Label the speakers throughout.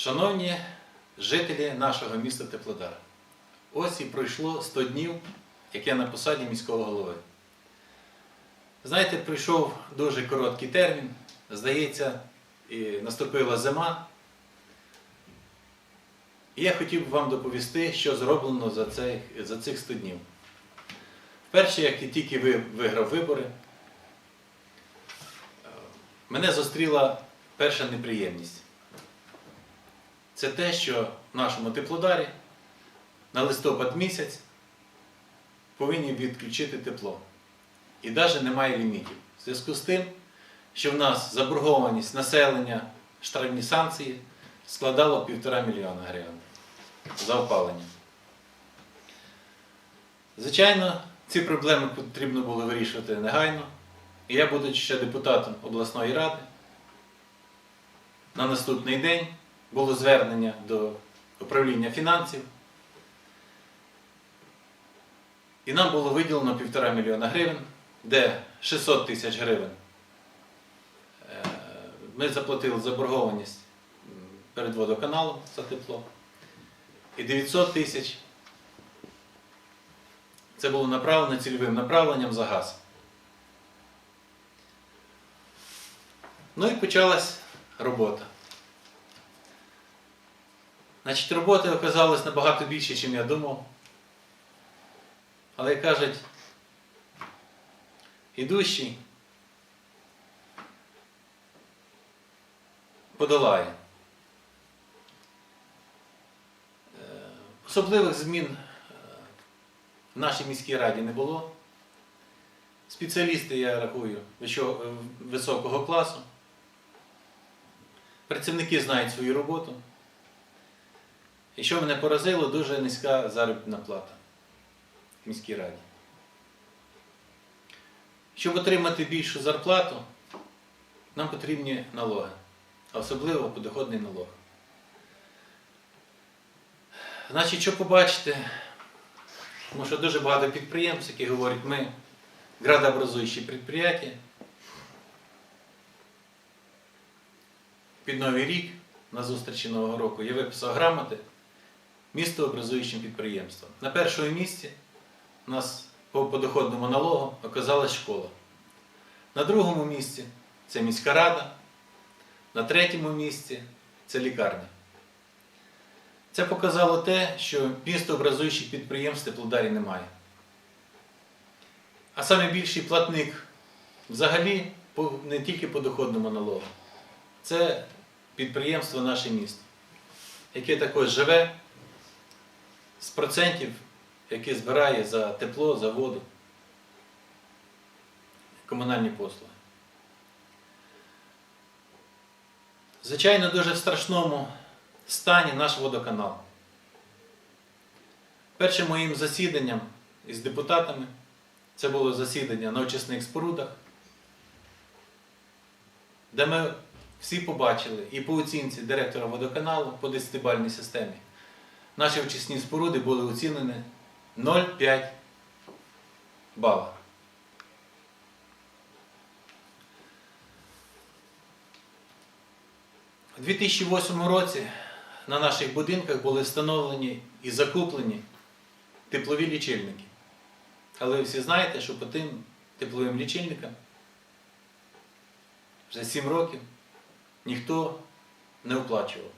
Speaker 1: Шановні жителі нашого міста Теплодар, ось і пройшло 100 днів, як я на посаді міського голови. Знаєте, пройшов дуже короткий термін, здається, і наступила зима. І я хотів би вам доповісти, що зроблено за, цей, за цих 100 днів. Вперше, як я тільки ви- виграв вибори, мене зустріла перша неприємність. Це те, що в нашому теплодарі на листопад місяць повинні відключити тепло. І навіть немає лімітів. В зв'язку з тим, що в нас заборгованість населення, штрафні санкції складало півтора мільйона гривень за опалення. Звичайно, ці проблеми потрібно було вирішувати негайно. І я, будучи ще депутатом обласної ради, на наступний день було звернення до управління фінансів. І нам було виділено півтора мільйона гривень, де 600 тисяч гривень е, ми заплатили заборгованість перед водоканалом за тепло. І 900 тисяч це було направлено цільовим направленням за газ. Ну і почалась робота. Значить, роботи оказалось набагато більше, ніж я думав. Але кажуть, ідущий подолає. Е, Особливих змін е, в нашій міській раді не було. Спеціалісти, я рахую, е, високого класу. Працівники знають свою роботу. І що мене поразило, дуже низька заробітна плата в міській раді. Щоб отримати більшу зарплату, нам потрібні налоги, а особливо подоходний налог. Значить, що побачите, тому що дуже багато підприємств, які говорять, ми градообразуючі підприємства, під Новий рік на зустрічі Нового року я виписав грамоти містообразуючим підприємствам. На першому місці у нас по подоходному налогу оказалась школа. На другому місці це міська рада, на третьому місці це лікарня. Це показало те, що містообразуючих підприємств Теплодарі немає. А саме більший платник взагалі не тільки по доходному налогу, це підприємство наше місто, яке також живе з процентів, які збирає за тепло, за воду, комунальні послуги. Звичайно, дуже в страшному стані наш водоканал. Першим моїм засіданням із депутатами це було засідання на очисних спорудах, де ми всі побачили і по оцінці директора водоканалу по 10-бальній системі. Наші очисні споруди були оцінені 0,5 бала. У 2008 році на наших будинках були встановлені і закуплені теплові лічильники. Але ви всі знаєте, що по тим тепловим лічильникам вже 7 років ніхто не оплачував.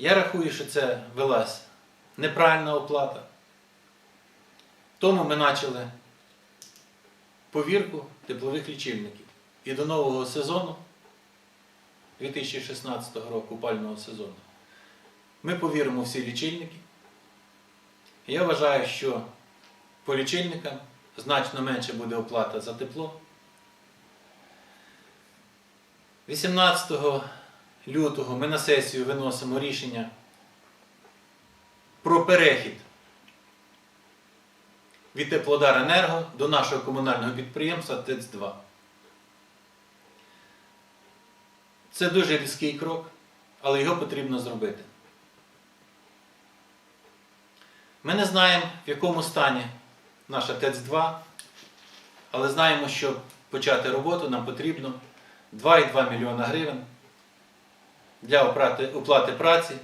Speaker 1: Я рахую, що це велась неправильна оплата. Тому ми почали повірку теплових лічильників. І до нового сезону, 2016 року, опального сезону, ми повіримо всі лічильники. Я вважаю, що по лічильникам значно менше буде оплата за тепло. 18 лютого ми на сесію виносимо рішення про перехід від Теплодар Енерго до нашого комунального підприємства ТЕЦ-2. Це дуже різкий крок, але його потрібно зробити. Ми не знаємо, в якому стані наша ТЕЦ-2, але знаємо, що почати роботу нам потрібно 2,2 мільйона гривень для оплати, праці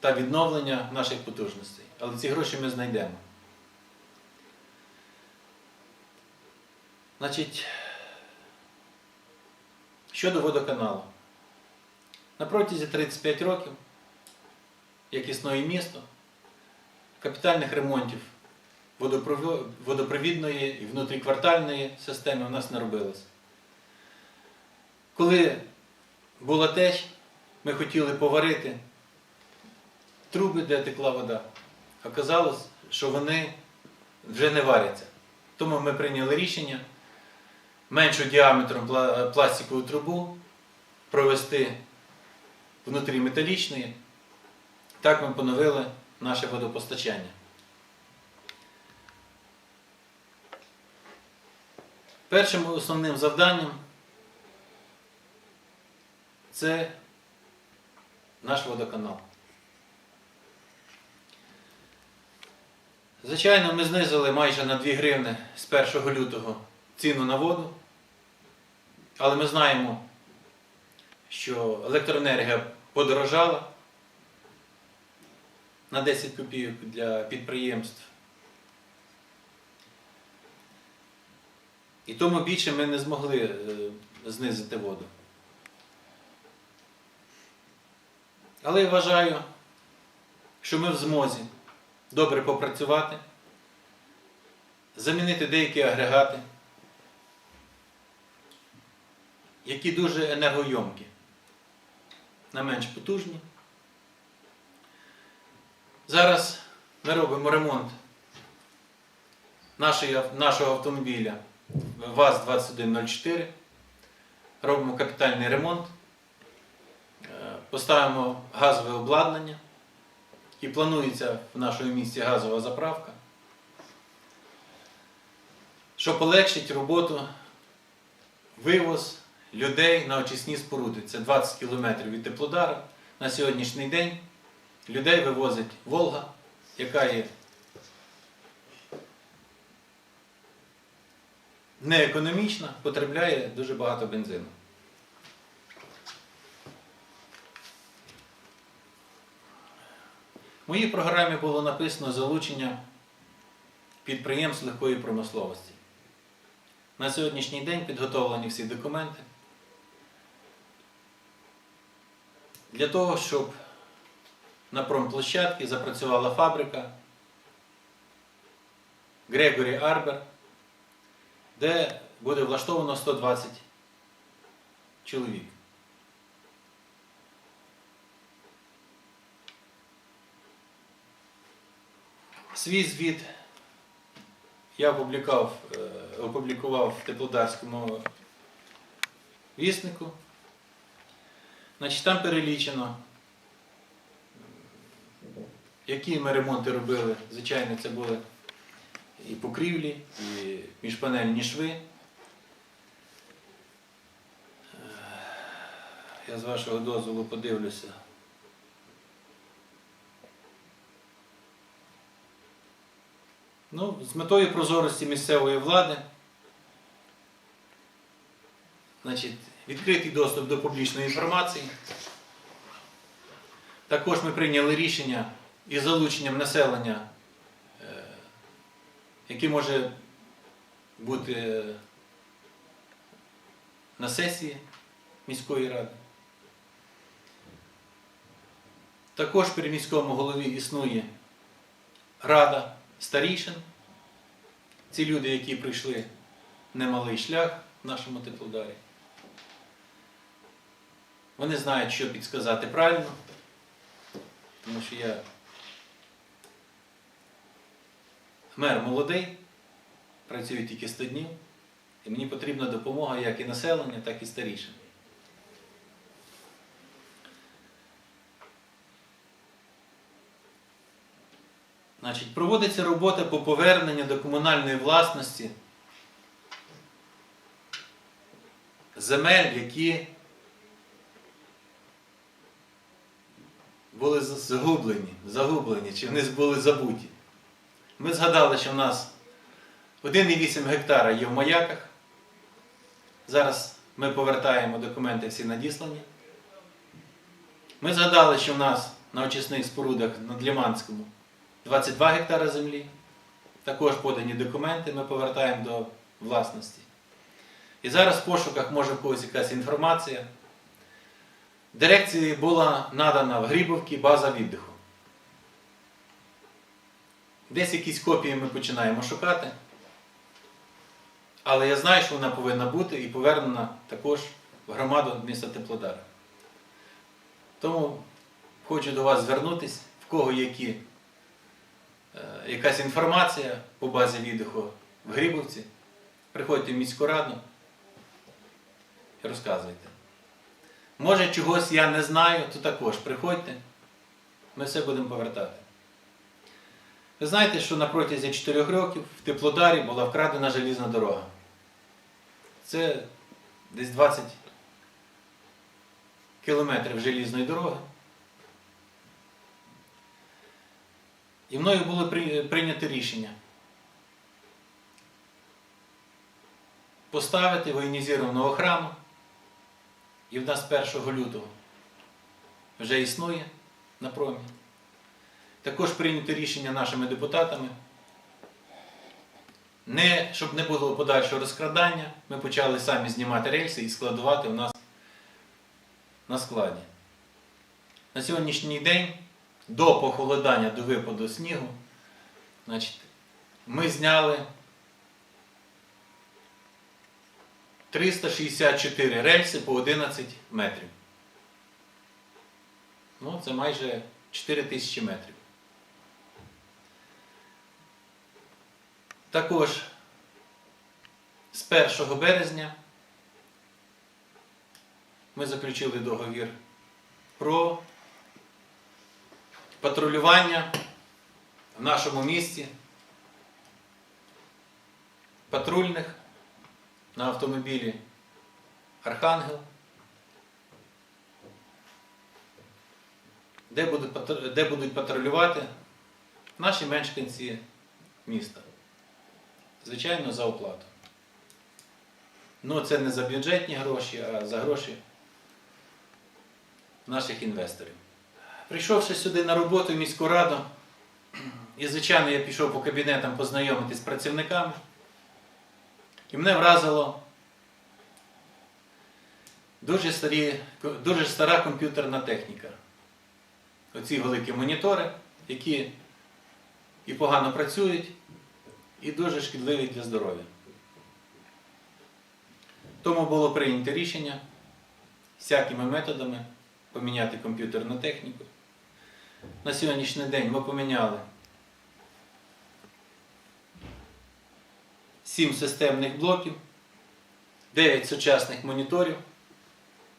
Speaker 1: та відновлення наших потужностей. Але ці гроші ми знайдемо. Значить, щодо водоканалу. На протязі 35 років, як існує місто, капітальних ремонтів водопровідної і внутріквартальної системи у нас не робилось. Коли була теч, ми хотіли поварити труби, де текла вода. Оказалось, що вони вже не варяться. Тому ми прийняли рішення меншу діаметром пластикову трубу провести внутрі металічної. Так ми поновили наше водопостачання. Першим основним завданням це наш водоканал. Звичайно, ми знизили майже на 2 гривни з 1 лютого ціну на воду, але ми знаємо, що електроенергія подорожала на 10 копійок для підприємств. І тому більше ми не змогли е, знизити воду. Але я вважаю, що ми в змозі добре попрацювати, замінити деякі агрегати, які дуже енергойомкі, на менш потужні. Зараз ми робимо ремонт нашого автомобіля ВАЗ-2104. Робимо капітальний ремонт, поставимо газове обладнання і планується в нашому місті газова заправка, що полегшить роботу вивоз людей на очисні споруди. Це 20 кілометрів від Теплодара. На сьогоднішній день людей вивозить Волга, яка є неекономічна, потребляє дуже багато бензину. В моїй програмі було написано залучення підприємств легкої промисловості. На сьогоднішній день підготовлені всі документи для того, щоб на промплощадці запрацювала фабрика Грегорі Арбер, де буде влаштовано 120 чоловік. Свій звіт я опублікував, е, опублікував в Теплодарському віснику. Значить, там перелічено, які ми ремонти робили. Звичайно, це були і покрівлі, і міжпанельні шви. Е, Я з вашого дозволу подивлюся. Ну, з метою прозорості місцевої влади, значить, відкритий доступ до публічної інформації. Також ми прийняли рішення із залученням населення, е, яке може бути е, на сесії міської ради. Також при міському голові існує рада старішин. Ці люди, які пройшли немалий шлях в нашому теплодарі. Вони знають, що підсказати правильно, тому що я мер молодий, працюю тільки 100 днів, і мені потрібна допомога як і населення, так і старішин. Значить, проводиться робота по поверненню до комунальної власності земель, які були загублені, загублені, чи вони були забуті. Ми згадали, що в нас 1,8 гектара є в маяках. Зараз ми повертаємо документи всі надіслані. Ми згадали, що в нас на очисних спорудах на Дліманському 22 гектара землі. Також подані документи, ми повертаємо до власності. І зараз в пошуках може в когось якась інформація. Дирекції була надана в Грибовці база віддиху. Десь якісь копії ми починаємо шукати. Але я знаю, що вона повинна бути і повернена також в громаду міста Теплодара. Тому хочу до вас звернутися, в кого які, якась інформація по базі віддиху в Грибовці. Приходьте в міську раду і розказуйте. Може, чогось я не знаю, то також приходьте, ми все будемо повертати. Ви знаєте, що на протязі 4 років в Теплодарі була вкрадена желізна дорога. Це десь 20 кілометрів желізної дороги. І мною було при- прийнято рішення поставити воєнізовану охрану. І в нас 1 лютого вже існує на промі. Також прийнято рішення нашими депутатами. Не, щоб не було подальшого розкрадання, ми почали самі знімати рельси і складувати у нас на складі. На сьогоднішній день, до похолодання, до випаду снігу, значить, ми зняли 364 рельси по 11 метрів. Ну, це майже 4 тисячі метрів. Також з 1 березня ми заключили договір про патрулювання в нашому місті патрульних на автомобілі Архангел, де будуть, де будуть патрулювати наші мешканці міста. Звичайно, за оплату. Ну, це не за бюджетні гроші, а за гроші наших інвесторів. Прийшовши сюди на роботу в міську раду, і, звичайно, я пішов по кабінетам познайомитись з працівниками. І мене вразило дуже, старі, дуже стара комп'ютерна техніка. Оці великі монітори, які і погано працюють, і дуже шкідливі для здоров'я. Тому було прийнято рішення всякими методами поміняти комп'ютерну техніку. На сьогоднішній день ми поміняли 7 системних блоків, 9 сучасних моніторів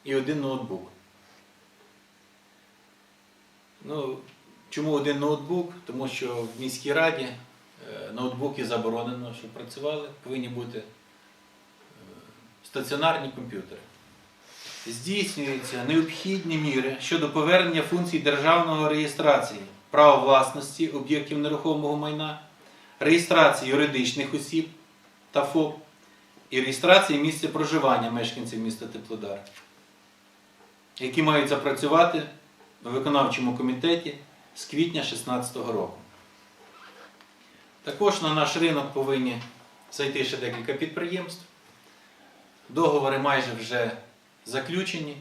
Speaker 1: і один ноутбук. Ну, чому один ноутбук? Тому що в міській раді е, ноутбуки заборонено, щоб працювали, повинні бути е, стаціонарні комп'ютери. Здійснюються необхідні міри щодо повернення функцій державного реєстрації права власності об'єктів нерухомого майна, реєстрації юридичних осіб та ФОП і реєстрації місця проживання мешканців міста Теплодар, які мають запрацювати в виконавчому комітеті з квітня 2016 року. Також на наш ринок повинні зайти ще декілька підприємств. Договори майже вже заключені.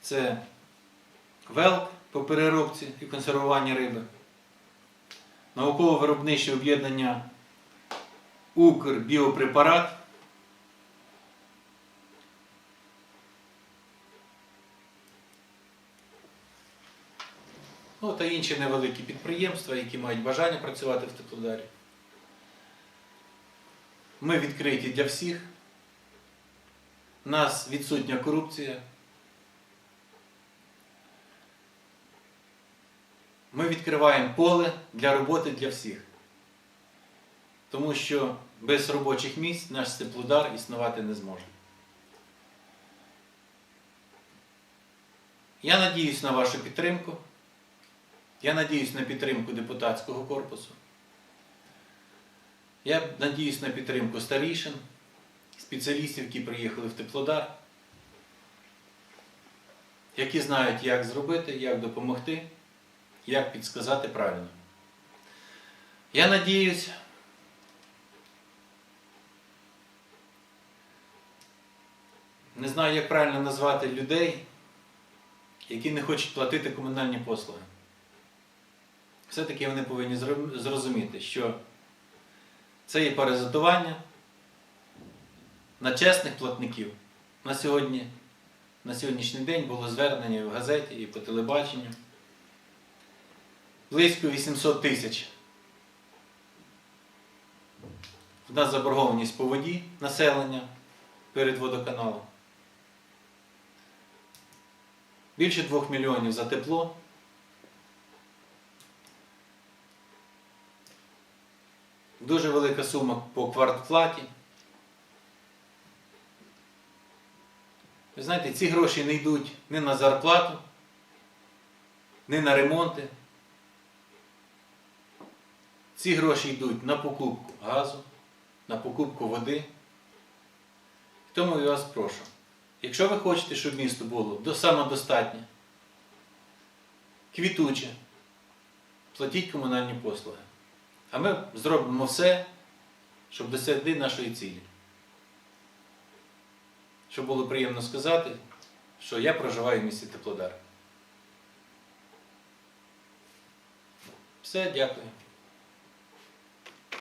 Speaker 1: Це ВЕЛК по переробці і консервуванні риби, науково-виробниче об'єднання Укрбіопрепарат. Ну, та інші невеликі підприємства, які мають бажання працювати в Теплодарі. Ми відкриті для всіх. У нас відсутня корупція. Ми відкриваємо поле для роботи для всіх. Тому що без робочих місць наш теплодар існувати не зможе. Я надіюсь на вашу підтримку. Я надіюсь на підтримку депутатського корпусу. Я надіюсь на підтримку старішин, спеціалістів, які приїхали в Теплодар. які знають, як зробити, як допомогти, як підсказати правильно. Я надіюсь, не знаю, як правильно назвати людей, які не хочуть платити комунальні послуги. Все-таки вони повинні зрозуміти, що це є паразитування на чесних платників. На сьогодні, на сьогоднішній день було звернення в газеті і по телебаченню. Близько 800 тисяч. В нас заборгованість по воді населення перед водоканалом. Більше 2 мільйонів за тепло. Дуже велика сума по квартплаті. Ви знаєте, ці гроші не йдуть ні на зарплату, ні на ремонти. Ці гроші йдуть на покупку газу, на покупку води. Тому я вас прошу, якщо ви хочете, щоб місто було самодостатнє, квітуче, платіть комунальні послуги. А ми зробимо все, щоб досягти нашої цілі. Щоб було приємно сказати, що я проживаю в місті Теплодар. Все, дякую.